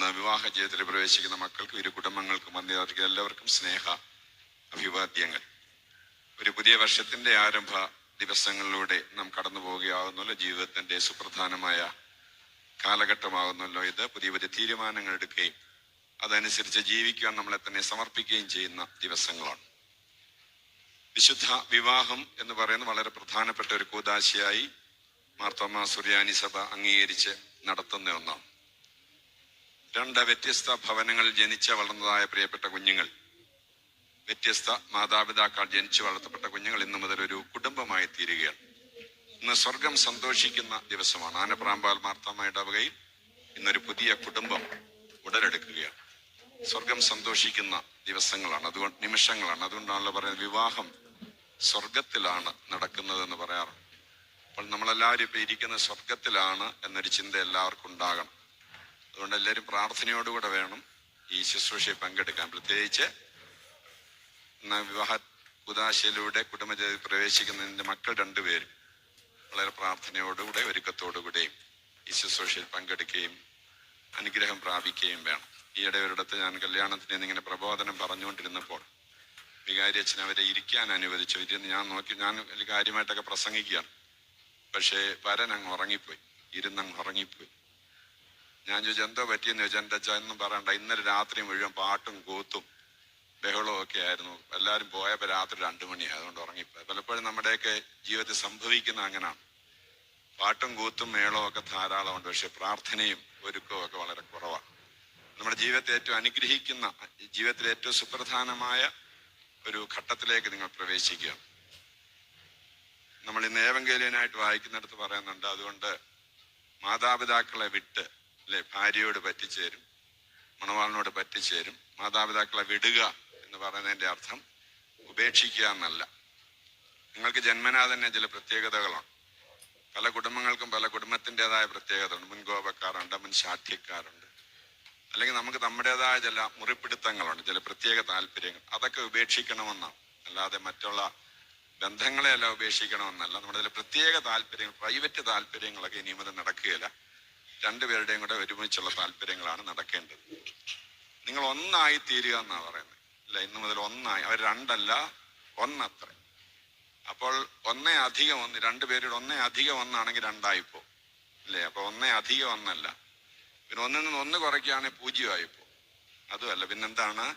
വിവാഹ ജീവിതത്തിൽ പ്രവേശിക്കുന്ന മക്കൾക്കും ഇരു കുടുംബങ്ങൾക്കും വന്നിരിക്കുന്ന എല്ലാവർക്കും സ്നേഹ അഭിവാദ്യങ്ങൾ. ഒരു പുതിയ വർഷത്തിന്റെ ആരംഭ ദിവസങ്ങളിലൂടെ നാം കടന്നു പോവുകയാകുന്നല്ലോ. ജീവിതത്തിന്റെ സുപ്രധാനമായ കാലഘട്ടമാകുന്നല്ലോ ഇത്. പുതിയ പുതിയ തീരുമാനങ്ങൾ എടുക്കുകയും അതനുസരിച്ച് ജീവിക്കുവാൻ നമ്മളെ തന്നെ സമർപ്പിക്കുകയും ചെയ്യുന്ന ദിവസങ്ങളാണ്. വിശുദ്ധ വിവാഹം എന്ന് പറയുന്നത് വളരെ പ്രധാനപ്പെട്ട ഒരു കൂതാശിയായി മാർത്തോമ സുറിയാനി സഭ അംഗീകരിച്ച് നടത്തുന്ന ഒന്നാണ്. രണ്ട് വ്യത്യസ്ത ഭവനങ്ങളിൽ ജനിച്ച വളർന്നതായ പ്രിയപ്പെട്ട കുഞ്ഞുങ്ങൾ. വ്യത്യസ്ത മാതാപിതാക്കൾ ജനിച്ചു വളർത്തപ്പെട്ട കുഞ്ഞുങ്ങൾ ഇന്നു മുതൽ ഒരു കുടുംബമായി തീരുകയാണ്. ഇന്ന് സ്വർഗം സന്തോഷിക്കുന്ന ദിവസമാണ്. ആനപ്രാമ്പാൽ മാർത്താമ ഇടവകയിൽ ഇന്നൊരു പുതിയ കുടുംബം ഉടലെടുക്കുകയാണ്. സ്വർഗം സന്തോഷിക്കുന്ന ദിവസങ്ങളാണ്. അതുകൊണ്ട് നിമിഷങ്ങളാണ്. അതുകൊണ്ടാണല്ലോ പറയുന്നത് വിവാഹം സ്വർഗത്തിലാണ് നടക്കുന്നതെന്ന് പറയാറ് അപ്പോൾ നമ്മളെല്ലാവരും ഇപ്പൊ ഇരിക്കുന്ന സ്വർഗത്തിലാണ് എന്നൊരു ചിന്ത എല്ലാവർക്കും ഉണ്ടാകണം. അതുകൊണ്ട് എല്ലാവരും പ്രാർത്ഥനയോടുകൂടെ വേണം ഈ ശുശ്രൂഷയിൽ പങ്കെടുക്കാൻ. പ്രത്യേകിച്ച് വിവാഹ ഉദാശയിലൂടെ കുടുംബജീവിതത്തിൽ പ്രവേശിക്കുന്നതിന്റെ മക്കൾ രണ്ടുപേരും വളരെ പ്രാർത്ഥനയോടുകൂടെ ഒരുക്കത്തോടുകൂടെയും ഈ ശുശ്രൂഷയിൽ പങ്കെടുക്കുകയും അനുഗ്രഹം പ്രാപിക്കുകയും വേണം. ഈയിടെ ഒരിടത്ത് ഞാൻ കല്യാണത്തിന് എന്നിങ്ങനെ പ്രബോധനം പറഞ്ഞുകൊണ്ടിരുന്നപ്പോൾ വികാരി അച്ഛൻ അവരെ ഇരിക്കാൻ അനുവദിച്ചു. ഇരുന്ന് ഞാൻ നോക്കി ഞാൻ കാര്യമായിട്ടൊക്കെ പ്രസംഗിക്കുകയാണ്. പക്ഷേ വരൻ അങ്ങ് ഉറങ്ങിപ്പോയി ഇരുന്നങ്ങ് ഉറങ്ങിപ്പോയി. ഞാൻ ചോദിച്ചു എന്തോ പറ്റിയെന്ന് ചോദിച്ചാൽ എന്റെ അച്ഛൻ ഒന്നും പറയണ്ട. ഇന്നലെ രാത്രി മുഴുവൻ പാട്ടും കൂത്തും ബഹളവും ഒക്കെ ആയിരുന്നു. എല്ലാവരും പോയപ്പോൾ രാത്രി രണ്ടു മണി അതുകൊണ്ട് ഉറങ്ങിപ്പോയി പലപ്പോഴും നമ്മുടെയൊക്കെ ജീവിതത്തിൽ സംഭവിക്കുന്ന അങ്ങനെയാണ് പാട്ടും കൂത്തും മേളവും ഒക്കെ ധാരാളമുണ്ട്. പക്ഷെ പ്രാർത്ഥനയും ഒരുക്കവും ഒക്കെ വളരെ കുറവാണ്. നമ്മുടെ ജീവിതത്തെ ഏറ്റവും അനുഗ്രഹിക്കുന്ന ജീവിതത്തിലെ ഏറ്റവും സുപ്രധാനമായ ഒരു ഘട്ടത്തിലേക്ക് നിങ്ങൾ പ്രവേശിക്കുക നമ്മൾ ഇന്ന് ഏവങ്കേലിയനായിട്ട് വായിക്കുന്നിടത്ത് പറയുന്നുണ്ട് അതുകൊണ്ട് മാതാപിതാക്കളെ വിട്ട് അല്ലെ? ഭാര്യയോട് പറ്റിച്ചേരും മണവാളിനോട് പറ്റിച്ചേരും മാതാപിതാക്കളെ വിടുക എന്ന് പറയുന്നതിന്റെ അർത്ഥം ഉപേക്ഷിക്കുക എന്നല്ല. നിങ്ങൾക്ക് ജന്മനാ തന്നെ ചില പ്രത്യേകതകളാണ്. പല കുടുംബങ്ങൾക്കും പല കുടുംബത്തിന്റെതായ പ്രത്യേകതയുണ്ട് മുൻകോപക്കാരുണ്ട് മുൻ ശാഠ്യക്കാരുണ്ട്. അല്ലെങ്കിൽ നമുക്ക് നമ്മുടേതായ ചില മുറിപ്പിടുത്തങ്ങളുണ്ട് ചില പ്രത്യേക താല്പര്യങ്ങൾ. അതൊക്കെ ഉപേക്ഷിക്കണമെന്നാണ്. അല്ലാതെ മറ്റുള്ള ബന്ധങ്ങളെയല്ല ഉപേക്ഷിക്കണമെന്നല്ല. നമ്മുടെ ചില പ്രത്യേക താല്പര്യങ്ങൾ പ്രൈവറ്റ് താല്പര്യങ്ങളൊക്കെ ഇനി മുതൽ നടക്കുകയില്ല. രണ്ടുപേരുടെയും കൂടെ ഒരുമിച്ചുള്ള താല്പര്യങ്ങളാണ് നടക്കേണ്ടത്. നിങ്ങൾ ഒന്നായി തീരുക എന്നാ പറയുന്നത്. അല്ല? ഇന്നു മുതൽ ഒന്നായി. അവർ രണ്ടല്ല ഒന്നത്ര. അപ്പോൾ ഒന്നേ അധികം ഒന്ന് രണ്ടുപേരുടെ ഒന്നേ അധികം ഒന്നാണെങ്കിൽ രണ്ടായിപ്പോ അല്ലേ? അപ്പൊ ഒന്നേ അധികം ഒന്നല്ല. പിന്നെ ഒന്നിൽ നിന്ന് ഒന്ന് കുറയ്ക്കുകയാണെങ്കിൽ പൂജ്യമായിപ്പോ അതുമല്ല പിന്നെന്താണ്?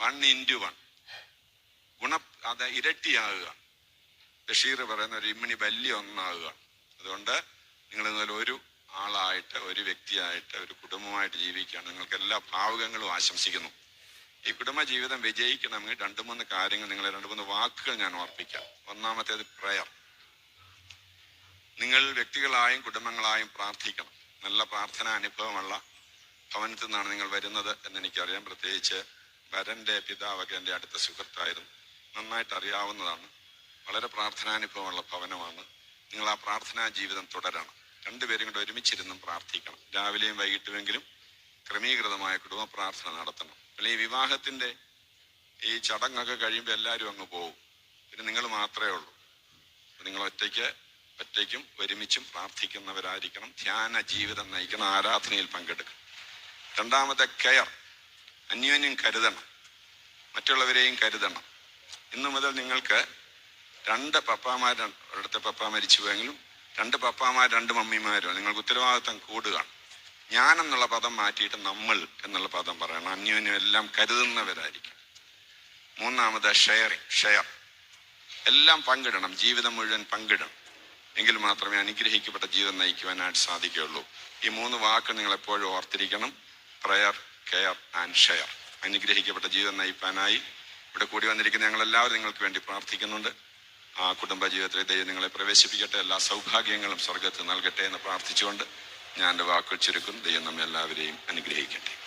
One into one. ഗുണ അത് ഇരട്ടിയാകുക. ബഷീർ പറയുന്ന ഒരു ഇമ്മിണി വലിയ ഒന്നാകുക. അതുകൊണ്ട് നിങ്ങൾ ഇന്നലെ ഒരു ആളായിട്ട് ഒരു വ്യക്തിയായിട്ട് ഒരു കുടുംബമായിട്ട് ജീവിക്കുകയാണ്. നിങ്ങൾക്ക് എല്ലാ ഭാവുകങ്ങളും ആശംസിക്കുന്നു. ഈ കുടുംബ ജീവിതം വിജയിക്കണമെങ്കിൽ രണ്ട് മൂന്ന് കാര്യങ്ങൾ നിങ്ങളെ രണ്ട് മൂന്ന് വാക്കുകൾ ഞാൻ ഓർപ്പിക്കാം. ഒന്നാമത്തേത് പ്രയർ നിങ്ങൾ വ്യക്തികളായും കുടുംബങ്ങളായും പ്രാർത്ഥിക്കണം. നല്ല പ്രാർത്ഥനാ അനുഭവമുള്ള ഭവനത്തിൽ നിന്നാണ് നിങ്ങൾ വരുന്നത് എന്ന് എനിക്കറിയാം. പ്രത്യേകിച്ച് വരന്റെ പിതാവൊക്കെ എന്റെ അടുത്ത സുഹൃത്തായിരുന്നു. നന്നായിട്ട് അറിയാവുന്നതാണ്. വളരെ പ്രാർത്ഥനാനുഭവമുള്ള ഭവനമാണ്. നിങ്ങൾ ആ പ്രാർത്ഥനാ ജീവിതം തുടരണം. രണ്ടുപേരും കൂടെ ഒരുമിച്ചിരുന്നും പ്രാർത്ഥിക്കണം. രാവിലെയും വൈകിട്ടുമെങ്കിലും ക്രമീകൃതമായ കുടുംബ പ്രാർത്ഥന നടത്തണം. അല്ലെ ഈ വിവാഹത്തിന്റെ ഈ ചടങ്ങൊക്കെ കഴിയുമ്പോൾ എല്ലാവരും അങ്ങ് പോകും പിന്നെ നിങ്ങൾ മാത്രമേ ഉള്ളൂ. നിങ്ങൾ ഒറ്റയ്ക്ക് ഒറ്റയ്ക്കും ഒരുമിച്ചും പ്രാർത്ഥിക്കുന്നവരായിരിക്കണം. ധ്യാന ജീവിതം നയിക്കണം. ആരാധനയിൽ പങ്കെടുക്കണം. രണ്ടാമത്തെ കെയർ അന്യോന്യം കരുതണം. മറ്റുള്ളവരെയും കരുതണം. ഇന്നു മുതൽ നിങ്ങൾക്ക് രണ്ട് പപ്പാമാരുടെ അടുത്ത പപ്പ മരിച്ചു പോയെങ്കിലും രണ്ട് പപ്പാമാർ രണ്ട് മമ്മിമാരോ നിങ്ങൾക്ക് ഉത്തരവാദിത്തം കൂടുക ഞാൻ എന്നുള്ള പദം മാറ്റിയിട്ട് നമ്മൾ എന്നുള്ള പദം പറയണം. അന്യോന്യം എല്ലാം കരുതുന്നവരായിരിക്കും. മൂന്നാമത് ഷെയറിങ് ഷെയർ. എല്ലാം പങ്കിടണം ജീവിതം മുഴുവൻ പങ്കിടണം. എങ്കിൽ മാത്രമേ അനുഗ്രഹിക്കപ്പെട്ട ജീവിതം നയിക്കുവാനായിട്ട് സാധിക്കുകയുള്ളൂ. ഈ മൂന്ന് വാക്ക് നിങ്ങൾ എപ്പോഴും ഓർത്തിരിക്കണം. Prayer care and share. അനുഗ്രഹിക്കപ്പെട്ട ജീവിതം നയിപ്പാനായി ഇവിടെ കൂടി വന്നിരിക്കുന്ന ഞങ്ങൾ എല്ലാവരും നിങ്ങൾക്ക് വേണ്ടി പ്രാർത്ഥിക്കുന്നുണ്ട്. ആ കുടുംബ ജീവിതത്തിലെ ദൈവം നിങ്ങളെ പ്രവേശിപ്പിക്കട്ടെ എല്ലാ സൗഭാഗ്യങ്ങളും സ്വർഗത്ത് നൽകട്ടെ എന്ന് പ്രാർത്ഥിച്ചുകൊണ്ട് ഞാൻ എന്റെ വാക്കുകൾ ചുരുക്കും. ദൈവം നമ്മെല്ലാവരെയും അനുഗ്രഹിക്കട്ടെ.